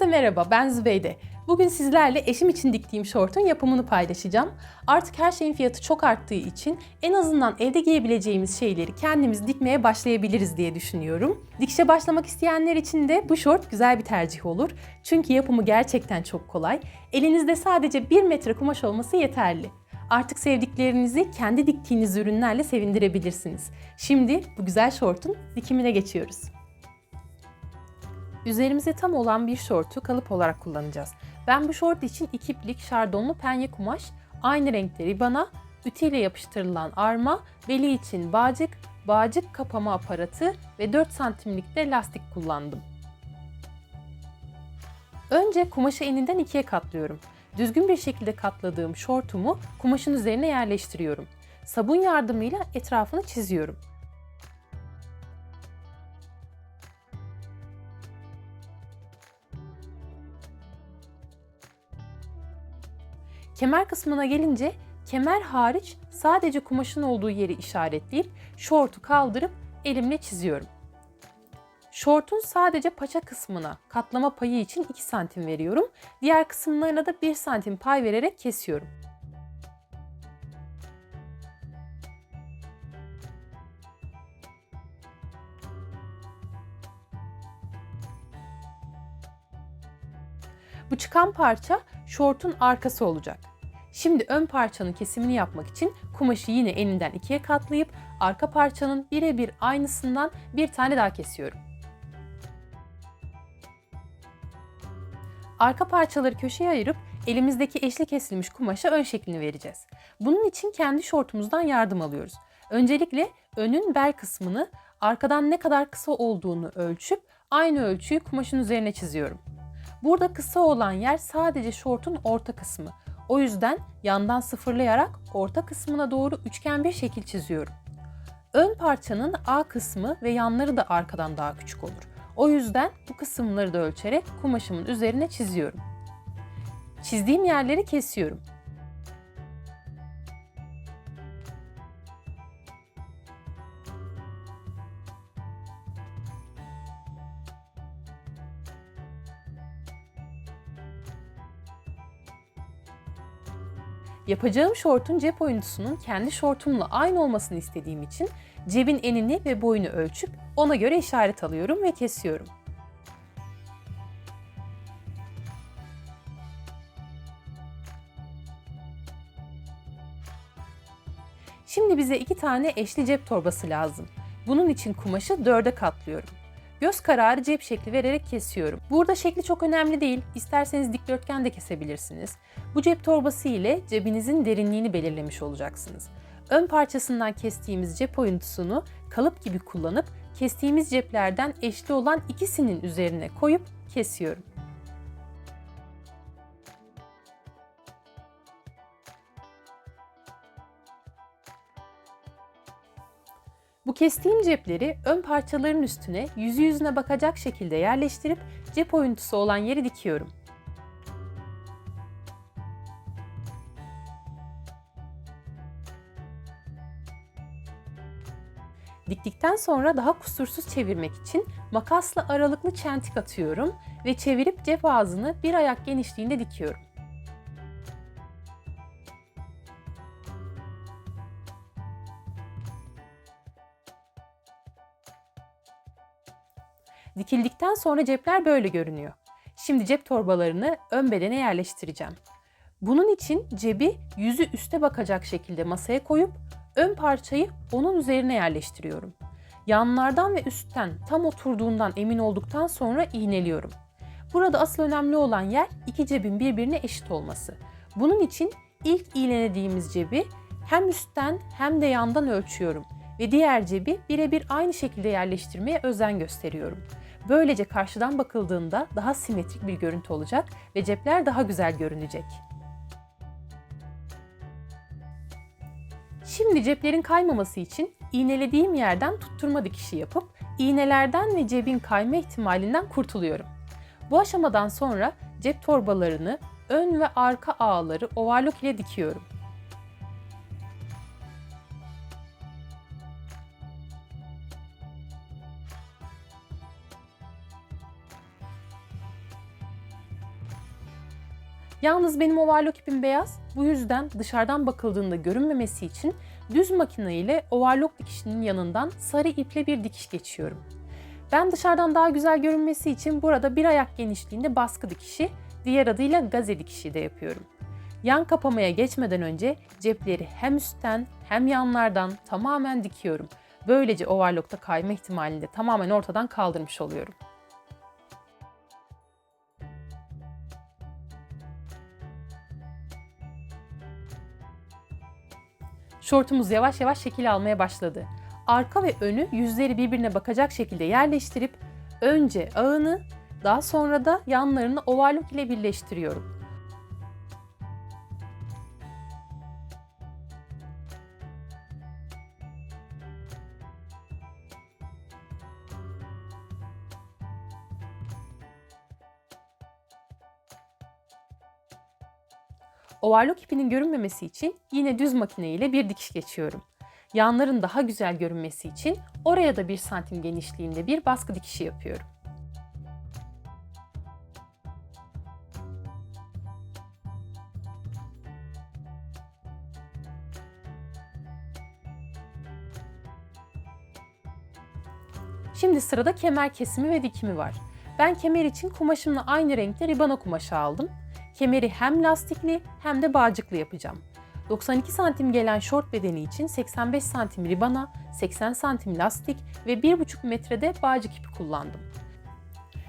Herkese merhaba, ben Zübeyde. Bugün sizlerle eşim için diktiğim şortun yapımını paylaşacağım. Artık her şeyin fiyatı çok arttığı için en azından evde giyebileceğimiz şeyleri kendimiz dikmeye başlayabiliriz diye düşünüyorum. Dikişe başlamak isteyenler için de bu şort güzel bir tercih olur. Çünkü yapımı gerçekten çok kolay. Elinizde sadece 1 metre kumaş olması yeterli. Artık sevdiklerinizi kendi diktiğiniz ürünlerle sevindirebilirsiniz. Şimdi bu güzel şortun dikimine geçiyoruz. Üzerimize tam olan bir şortu kalıp olarak kullanacağız. Ben bu şort için iki iplik şardonlu penye kumaş, aynı renkte ribana, ütüyle yapıştırılan arma, beli için bağcık, bağcık kapama aparatı ve 4 santimlik de lastik kullandım. Önce kumaşı eninden ikiye katlıyorum. Düzgün bir şekilde katladığım şortumu kumaşın üzerine yerleştiriyorum. Sabun yardımıyla etrafını çiziyorum. Kemer kısmına gelince kemer hariç sadece kumaşın olduğu yeri işaretleyip şortu kaldırıp elimle çiziyorum. Şortun sadece paça kısmına katlama payı için 2 santim veriyorum. Diğer kısımlarına da 1 santim pay vererek kesiyorum. Bu çıkan parça şortun arkası olacak. Şimdi ön parçanın kesimini yapmak için kumaşı yine eninden ikiye katlayıp arka parçanın birebir aynısından bir tane daha kesiyorum. Arka parçaları köşeye ayırıp elimizdeki eşli kesilmiş kumaşa ön şeklini vereceğiz. Bunun için kendi şortumuzdan yardım alıyoruz. Öncelikle önün bel kısmını arkadan ne kadar kısa olduğunu ölçüp aynı ölçüyü kumaşın üzerine çiziyorum. Burada kısa olan yer sadece şortun orta kısmı. O yüzden yandan sıfırlayarak orta kısmına doğru üçgen bir şekil çiziyorum. Ön parçanın A kısmı ve yanları da arkadan daha küçük olur. O yüzden bu kısımları da ölçerek kumaşımın üzerine çiziyorum. Çizdiğim yerleri kesiyorum. Yapacağım şortun cep oyuntusunun kendi şortumla aynı olmasını istediğim için cebin enini ve boyunu ölçüp ona göre işaret alıyorum ve kesiyorum. Şimdi bize iki tane eşli cep torbası lazım. Bunun için kumaşı dörde katlıyorum. Göz kararı cep şekli vererek kesiyorum. Burada şekli çok önemli değil. İsterseniz dikdörtgen de kesebilirsiniz. Bu cep torbası ile cebinizin derinliğini belirlemiş olacaksınız. Ön parçasından kestiğimiz cep oyuntusunu kalıp gibi kullanıp kestiğimiz ceplerden eşli olan ikisinin üzerine koyup kesiyorum. Bu kestiğim cepleri ön parçaların üstüne yüzü yüzüne bakacak şekilde yerleştirip cep oyuntusu olan yeri dikiyorum. Diktikten sonra daha kusursuz çevirmek için makasla aralıklı çentik atıyorum ve çevirip cep ağzını bir ayak genişliğinde dikiyorum. Dikildikten sonra cepler böyle görünüyor. Şimdi cep torbalarını ön bedene yerleştireceğim. Bunun için cebi yüzü üste bakacak şekilde masaya koyup ön parçayı onun üzerine yerleştiriyorum. Yanlardan ve üstten tam oturduğundan emin olduktan sonra iğneliyorum. Burada asıl önemli olan yer iki cebin birbirine eşit olması. Bunun için ilk iğnelediğimiz cebi hem üstten hem de yandan ölçüyorum ve diğer cebi birebir aynı şekilde yerleştirmeye özen gösteriyorum. Böylece karşıdan bakıldığında daha simetrik bir görüntü olacak ve cepler daha güzel görünecek. Şimdi ceplerin kaymaması için iğnelediğim yerden tutturma dikişi yapıp iğnelerden ve cebin kayma ihtimalinden kurtuluyorum. Bu aşamadan sonra cep torbalarını ön ve arka ağları overlock ile dikiyorum. Yalnız benim overlock ipim beyaz. Bu yüzden dışarıdan bakıldığında görünmemesi için düz makine ile overlock dikişinin yanından sarı iple bir dikiş geçiyorum. Ben dışarıdan daha güzel görünmesi için burada bir ayak genişliğinde baskı dikişi, diğer adıyla gaze dikişi de yapıyorum. Yan kapamaya geçmeden önce cepleri hem üstten hem yanlardan tamamen dikiyorum. Böylece overlockta kayma ihtimalini de tamamen ortadan kaldırmış oluyorum. Şortumuz yavaş yavaş şekil almaya başladı. Arka ve önü yüzleri birbirine bakacak şekilde yerleştirip önce ağını daha sonra da yanlarını overlock ile birleştiriyorum. Overlock ipinin görünmemesi için yine düz makine ile bir dikiş geçiyorum. Yanların daha güzel görünmesi için oraya da 1 santim genişliğinde bir baskı dikişi yapıyorum. Şimdi sırada kemer kesimi ve dikimi var. Ben kemer için kumaşımla aynı renkte ribana kumaşı aldım. Kemeri hem lastikli hem de bağcıklı yapacağım. 92 santim gelen şort bedeni için 85 santim ribana, 80 santim lastik ve 1,5 metrede bağcık ipi kullandım.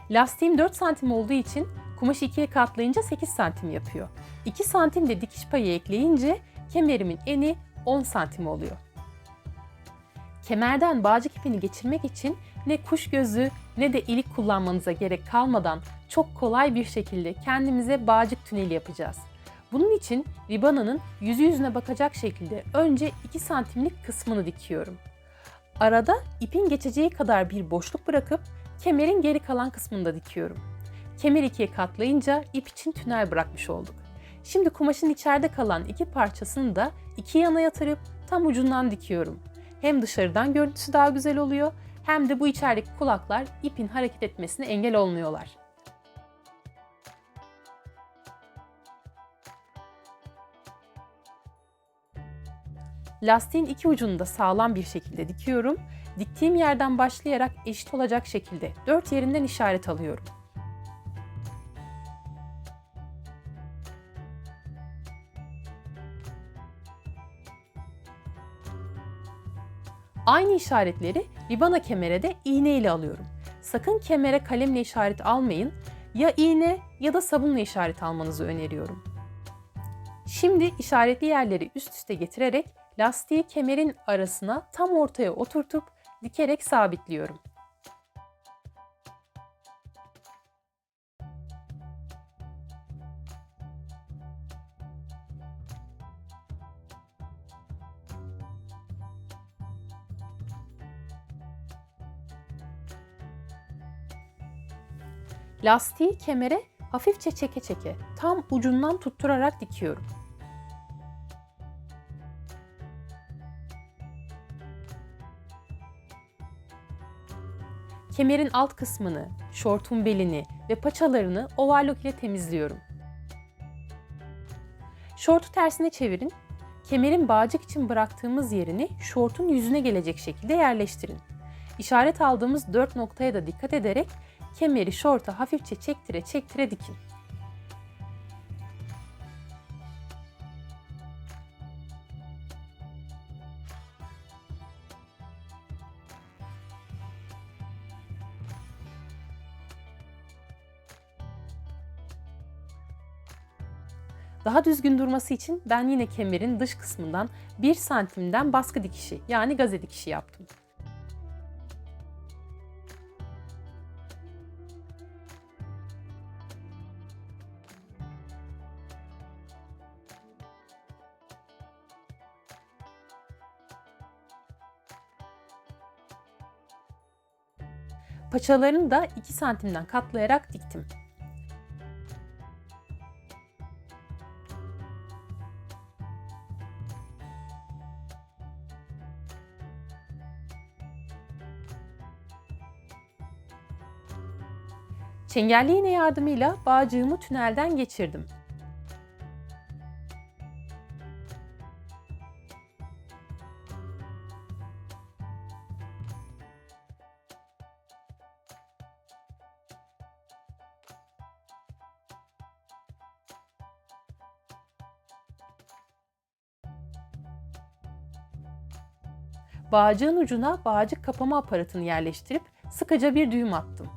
Lastiğim 4 santim olduğu için kumaşı ikiye katlayınca 8 santim yapıyor. 2 santim de dikiş payı ekleyince kemerimin eni 10 santim oluyor. Kemerden bağcık ipini geçirmek için ne kuş gözü ne de ilik kullanmanıza gerek kalmadan çok kolay bir şekilde kendimize bağcık tüneli yapacağız. Bunun için ribananın yüzü yüzüne bakacak şekilde önce 2 santimlik kısmını dikiyorum. Arada ipin geçeceği kadar bir boşluk bırakıp kemerin geri kalan kısmını da dikiyorum. Kemer ikiye katlayınca ip için tünel bırakmış olduk. Şimdi kumaşın içeride kalan iki parçasını da iki yana yatırıp tam ucundan dikiyorum. Hem dışarıdan görüntüsü daha güzel oluyor hem de bu içerideki kulaklar ipin hareket etmesine engel olmuyorlar. Lastiğin iki ucunu da sağlam bir şekilde dikiyorum. Diktiğim yerden başlayarak eşit olacak şekilde dört yerinden işaret alıyorum. Aynı işaretleri ribana kemere de iğne ile alıyorum. Sakın kemere kalemle işaret almayın. Ya iğne ya da sabunla işaret almanızı öneriyorum. Şimdi işaretli yerleri üst üste getirerek lastiği kemerin arasına tam ortaya oturtup dikerek sabitliyorum. Lastiği kemere hafifçe çeke çeke tam ucundan tutturarak dikiyorum. Kemerin alt kısmını, şortun belini ve paçalarını overlock ile temizliyorum. Şortu tersine çevirin. Kemerin bağcık için bıraktığımız yerini şortun yüzüne gelecek şekilde yerleştirin. İşaret aldığımız dört noktaya da dikkat ederek kemeri şorta hafifçe çektire çektire dikin. Daha düzgün durması için ben yine kemerin dış kısmından 1 santimden baskı dikişi yani gaze dikişi yaptım. Paçalarını da 2 santimden katlayarak diktim. Çengelli iğne yardımıyla bağcığımı tünelden geçirdim. Bağcığın ucuna bağcık kapama aparatını yerleştirip sıkıca bir düğüm attım.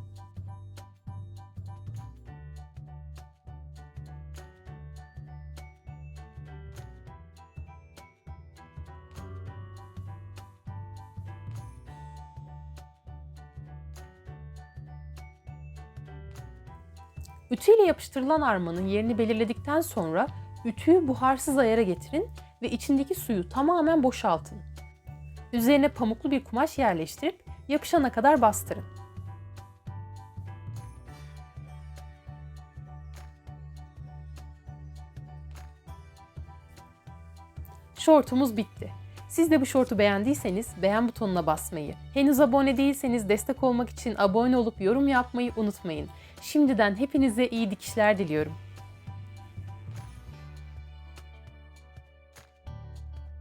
Ütüyle yapıştırılan armanın yerini belirledikten sonra ütüyü buharsız ayara getirin ve içindeki suyu tamamen boşaltın. Üzerine pamuklu bir kumaş yerleştirip yapışana kadar bastırın. Şortumuz bitti. Siz de bu şortu beğendiyseniz beğen butonuna basmayı, henüz abone değilseniz destek olmak için abone olup yorum yapmayı unutmayın. Şimdiden hepinize iyi dikişler diliyorum.